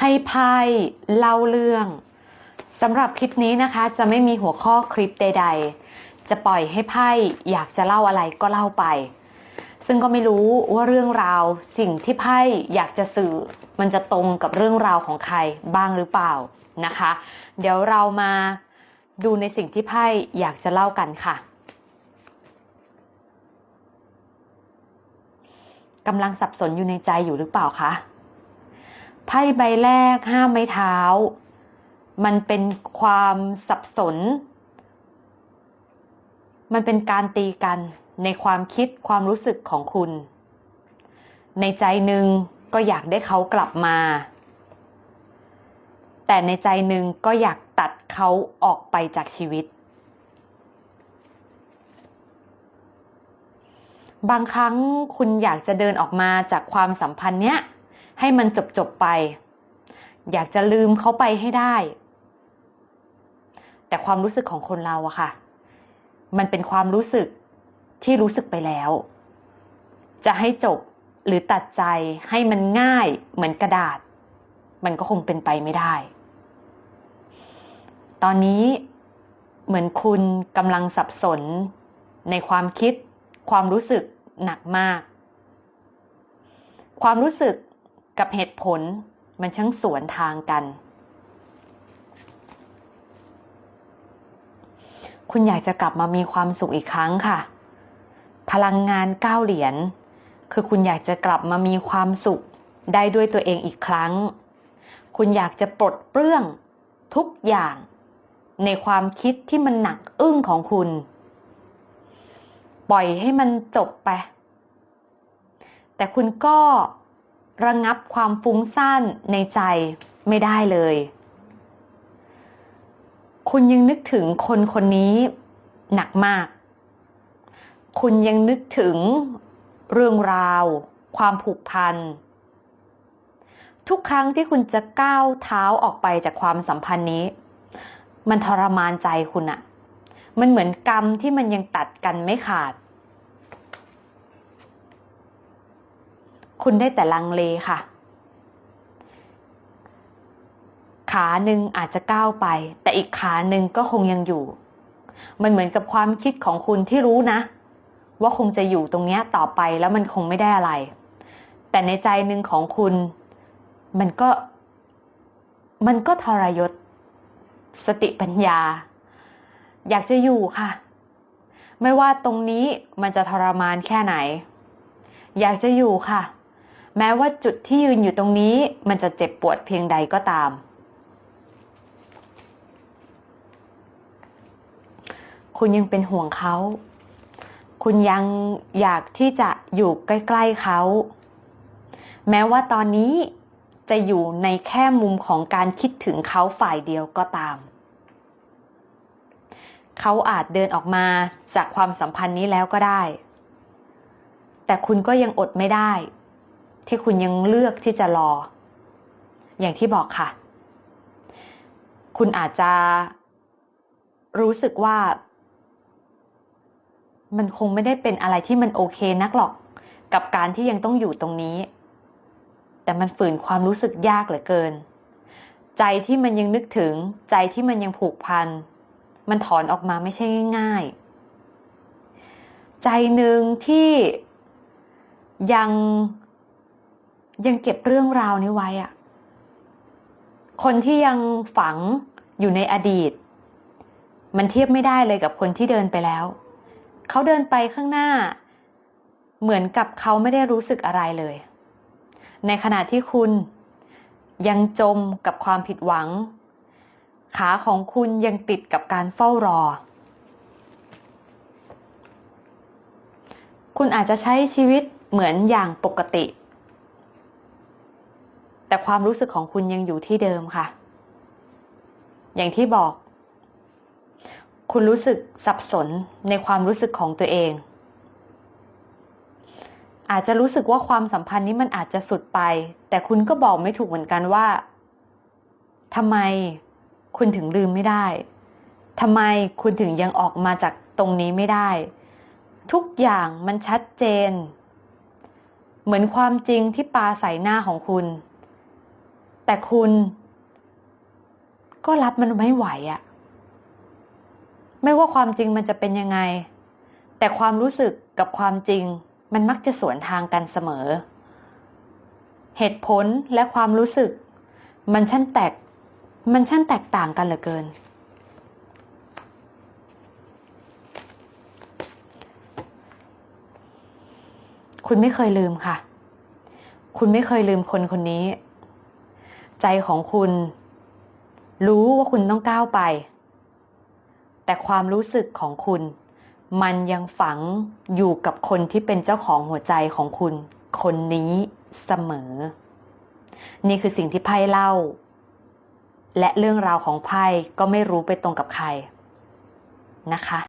ให้ไพ่เล่าเรื่องสำหรับคลิปนี้นะคะจะไม่มีหัวข้อคลิปใด ๆ จะปล่อยให้ไพ่อยากจะเล่าอะไรก็เล่าไป ซึ่งก็ไม่รู้ว่าเรื่องราวสิ่งที่ไพ่อยากจะสื่อ มันจะตรงกับเรื่องราวของใครบ้างหรือเปล่านะคะ เดี๋ยวเรามาดูในสิ่งที่ไพ่อยากจะเล่ากันค่ะกำลังสับสนอยู่ในใจอยู่หรือเปล่าคะ ไพ่ใบแรกห้ามไม้เท้า มันเป็นความสับสน มันเป็นการตีกันในความคิดความรู้สึกของคุณ ในใจหนึ่งก็อยากได้เขากลับมา แต่ในใจหนึ่งก็อยากตัดเขาออกไปจากชีวิต บางครั้งคุณอยากจะเดินออกมาจากความสัมพันธ์เนี้ย ให้มันจบจบไป อยากจะลืมเขาไปให้ได้ แต่ความรู้สึกของคนเราอะค่ะ มันเป็นความรู้สึกที่รู้สึกไปแล้ว จะให้จบหรือตัดใจให้มันง่ายเหมือนกระดาษ มันก็คงเป็นไปไม่ได้ ตอนนี้เหมือนคุณกำลังสับสนในความคิด ความรู้สึกหนักมาก ความรู้สึก กับเหตุผลมันช่างสวนทางกัน คุณอยากจะกลับมามีความสุขอีกครั้งค่ะ พลังงานเก้าเหรียญคือคุณอยากจะกลับมามีความสุขได้ด้วยตัวเองอีกครั้ง คุณอยากจะปลดเปลื้องทุกอย่าง ในความคิดที่มันหนักอึ้งของคุณ ปล่อยให้มันจบไป แต่คุณก็ ระงงับความฟุ้งซ่านในใจไม่ได้เลย คุณยังนึกถึงคนคนนี้หนักมาก คุณยังนึกถึงเรื่องราว ความผูกพัน ทุกครั้งที่คุณจะก้าวเท้าออกไปจากความสัมพันธ์นี้ มันทรมานใจคุณอะมันเหมือนกรรมที่มันยังตัดกันไม่ขาด คุณได้แต่ลังเลค่ะ ขาหนึ่งอาจจะก้าวไป แต่อีกขาหนึ่งก็คงยังอยู่ มันเหมือนกับความคิดของคุณที่รู้นะ ว่าคงจะอยู่ตรงเนี้ยต่อไปแล้วมันคงไม่ได้อะไร แต่ในใจหนึ่งของคุณมันก็ มันก็ทรยศ สติปัญญา อยากจะอยู่ค่ะ ไม่ว่าตรงนี้มันจะทรมานแค่ไหน อยากจะอยู่ค่ะ แม้ว่าจุดที่ยืนอยู่ตรงนี้ มันจะเจ็บปวดเพียงใดก็ตาม คุณยังเป็นห่วงเขา คุณยังอยากที่จะอยู่ใกล้ๆเขา แม้ว่าตอนนี้จะอยู่ในแค่มุมของการคิดถึงเขาฝ่ายเดียวก็ตาม เขาอาจเดินออกมาจากความสัมพันธ์นี้แล้วก็ได้ แต่คุณก็ยังอดไม่ได้ ที่คุณยังเลือกที่จะรอ อย่างที่บอกค่ะ คุณอาจจะรู้สึกว่า มันคงไม่ได้เป็นอะไรที่มันโอเคนักหรอก กับการที่ยังต้องอยู่ตรงนี้ แต่มันฝืนความรู้สึกยากเหลือเกิน ใจที่มันยังนึกถึง ใจที่มันยังผูกพัน มันถอนออกมาไม่ใช่ง่ายๆ ใจหนึ่งที่ยัง ยังเก็บเรื่องราวนี้ไว้อะคนที่ยังฝังอยู่ในอดีต มันเทียบไม่ได้เลยกับคนที่เดินไปแล้ว เขาเดินไปข้างหน้า เหมือนกับเขาไม่ได้รู้สึกอะไรเลย ในขณะที่คุณยังจมกับความผิดหวัง ขาของคุณยังติดกับการเฝ้ารอ คุณอาจจะใช้ชีวิตเหมือนอย่างปกติ แต่ความรู้สึกของคุณยังอยู่ที่เดิมค่ะ อย่างที่บอก คุณรู้สึกสับสนในความรู้สึกของตัวเอง อาจจะรู้สึกว่าความสัมพันธ์นี้มันอาจจะสุดไป แต่คุณก็บอกไม่ถูกเหมือนกันว่าทำไมคุณถึงลืมไม่ได้ทำไมคุณถึงยังออกมาจากตรงนี้ไม่ได้ ทุกอย่างมันชัดเจน เหมือนความจริงที่ปาใส่หน้าของคุณ แต่คุณก็รับมันไม่ไหวอะไม่ว่าความจริงมันจะเป็นยังไง แต่ความรู้สึกกับความจริงมันมักจะสวนทางกันเสมอ เหตุผลและความรู้สึก มันช่างแตก มันช่างแตกต่างกันเหลือเกิน คุณไม่เคยลืมค่ะ คุณไม่เคยลืมคนคนนี้ ใจของคุณ รู้ว่าคุณต้องก้าวไป แต่ความรู้สึกของคุณ มันยังฝังอยู่กับคนที่เป็นเจ้าของหัวใจของคุณ คนนี้เสมอ นี่คือสิ่งที่ไพ่เล่า และเรื่องราวของไพ่ก็ไม่รู้ไปตรงกับใครนะคะ